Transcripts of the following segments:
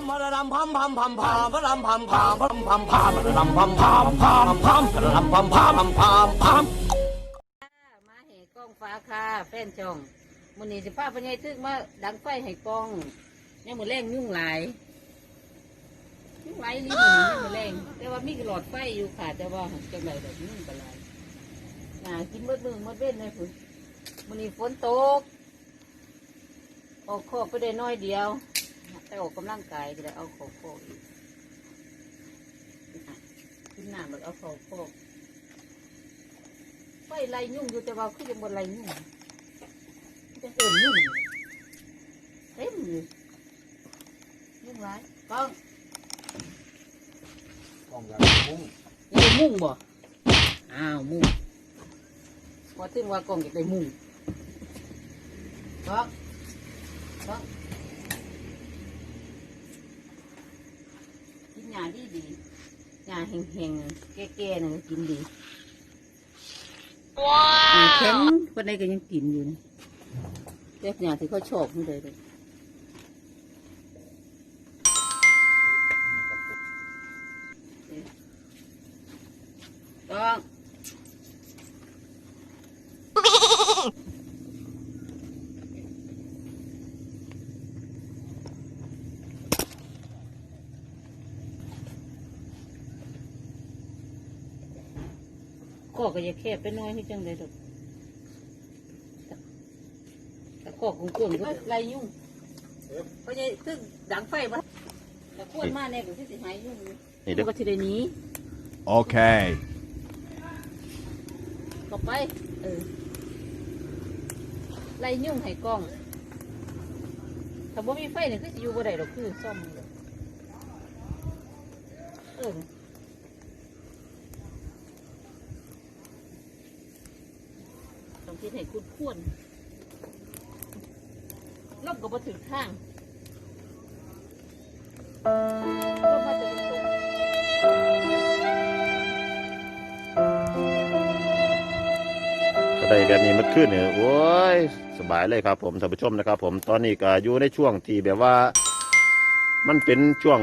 มพระรำพัมพัาแห่กองฟ้าค่ะแฟนจองมันนี่สิพาพญายทึกมาดังไฟให้กล้องเนี่ยมันแรงยุ่งหลายยุ่งหลายนี่มันมันแรงแต่ว่ามีหลอดไฟอยู่ค่ะแต่ว่าจังไรแบบนี้เป็นไรน่ากินมืดมืดมืดเว้นเลยคุณมันนี่ฝนตกออกคอกไปได้น้อยเดียว แต่ออกกำลังกายก็ได้เอาเของโคกอีกขึ้นหน้าแบบเอาเของโคกไฟไล่ยุ่งอยู่แต่ว่าคือยังบนไล่ยุ่งจะเอิ่มยุ่งเต็มเลยยุ่งไรกล้องกล้องอย่างมุ้งยังได้มุ่งบ่อ้าวมุ่งว่าถึงว่ากล้องจะไปมุ่งกล้องกล้องกิน หญ้าดีดีๆหญ้าแห้งๆแก่ๆน่ะกินดีว้าวแข็งคนใดก็ยังกินอยู่นะเด็กเนี่ยที่เขาชอบมันเลยเลยต้อง ก็ก็จะแคบไปน้อยให้จังเลยดอกแต่ก็กงๆก็ไรยุ่งเพราะยังตึ้งดังไฟมาแต่ขวดมาเนี่ยก็คือสิหายยุ่งนี่เด้อก็ทีเดยวนี้ Okay. ก็ไปเออไรยุ่งให้กล้องถ้าบ่มีไฟเนี่ยคือสิอยู่บ่ได้หรอกคือซ่อมเลยเออ ต้องคิดให้คุณควรลบก็บ่ถึงข้างลบมาจะเป็นตกก็ได้แบบนี้มันขึ้นเนี่ยโอ้ยสบายเลยครับผมท่านผู้ชมนะครับ ผมตอนนี้ก็อยู่ในช่วงที่แบบว่า มันเป็นช่วง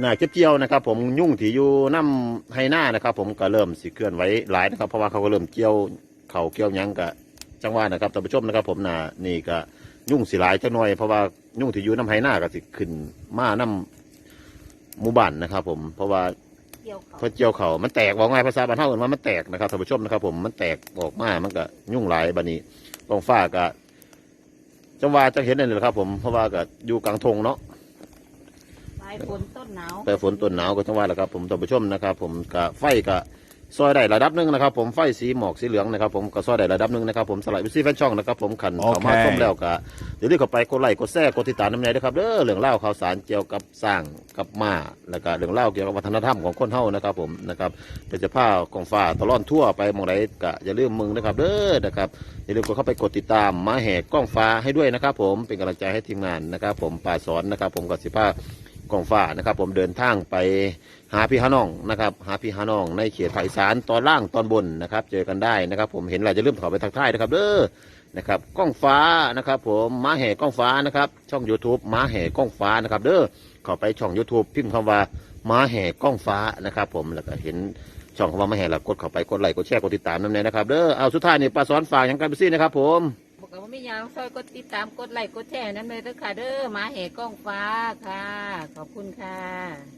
หน้าเก็บเกี่ยวนะครับ ผมยุ่งที่อยู่น้ำไฮหน้านะครับ ผมก็เริ่มสิเคลื่อนไหวหลายนะครับเพราะว่าเขาก็เริ่มเกี่ยว เข่าเกี่ยวหยังกะจังหวะนะครับท่านผู้ชมนะครับ ผมน่ะนี่ก็ยุ่งสิหลายจังหน่อยเพราะว่ายุ่งที่อยู่น้ำไฮหน้าก็สิขึ้นมาน้ำหมู่บ้านนะครับ ผมเพราะว่าเกี่ยวเขาพอเจียวเขามันแตกบอกไงภาษาบ้านเฮาเอิ้นว่ามันแตกนะครับท่านผู้ชมนะครับ ผมมันแตกออกมามันก็ยุ่งหลายบัดนี้กองฟ้าก็จังหวะจะเห็นนั่นแหละครับ ผมเพราะว่าก็อยู่กลางทงเนาะปลายฝนต้นหนาวแต่ฝนต้นหนาวก็จังหวะแหละครับ ผมท่านผู้ชมนะครับ ผมก็ไฟก็ ซอยได้ระดับหนึ่งนะครับ ผมไฟสีหมอกสีเหลืองนะครับ ผมก็ซอยได้ระดับหนึ่งนะครับผมสไลด์วิซีแฟนช่องนะครับผมขันเข้ามาโอเคชมแล้วก็เดี๋ยวรีบเข้าไปกดไลค์กดแชร์กดติดตามน้ำใจด้วยครับเด้อเรื่องเล่าวข่าวสารเกี่ยวกับสร้างกับมาแล้วก็เรื่องเล่าวเกี่ยวกับวัฒนธรรมของคนเฮานะครับ ผมนะครับเดี๋ยวจะพากองฟ้าตลอดทั่วไปหมองไหนก็อย่าลืมมึงนะครับเด้อนะครับอย่าลืมกดเข้าไปกดติดตามมาแหกกล้องฟ้าให้ด้วยนะครับ ผมเป็นกำลังใจให้ทีมงานนะครับ ผมป่าสอนนะครับ ผมกับสิภา กองฟ้านะครับ ผมเดินทางไปหาพี่ฮาน้องนะครับ หาพี่ฮาน้องในเขตภาคอีสานตอนล่างตอนบนนะครับ เจอกันได้นะครับ ผมเห็นอะไรจะลืมเข้าไปทักทายนะครับเด้อนะครับกล้องฟ้านะครับ ผมม้าแห่กล้องฟ้านะครับ ช่อง YouTube มาแห่กล้องฟ้านะครับ เด้อข้าไปช่อง YouTube พิมพ์คำว่าม้าแห่กล้องฟ้านะครับ ผมแล้วก็เห็นช่องคำว่าไม่แห่หลักกดเข้าไปกดไลค์กดแชร์กดติดตามนั่นเองนะครับเด้อเอาสุดท้ายนี่ป้าสอนฝากยังกันไปสินะครับ ผม ม่ยางซอยกดติดตามกดไลค์กดแชร์นั้นเลยเด้อค่ะเด้อมาแห่กล้องฟ้าค่ะ ขอบคุณค่ะ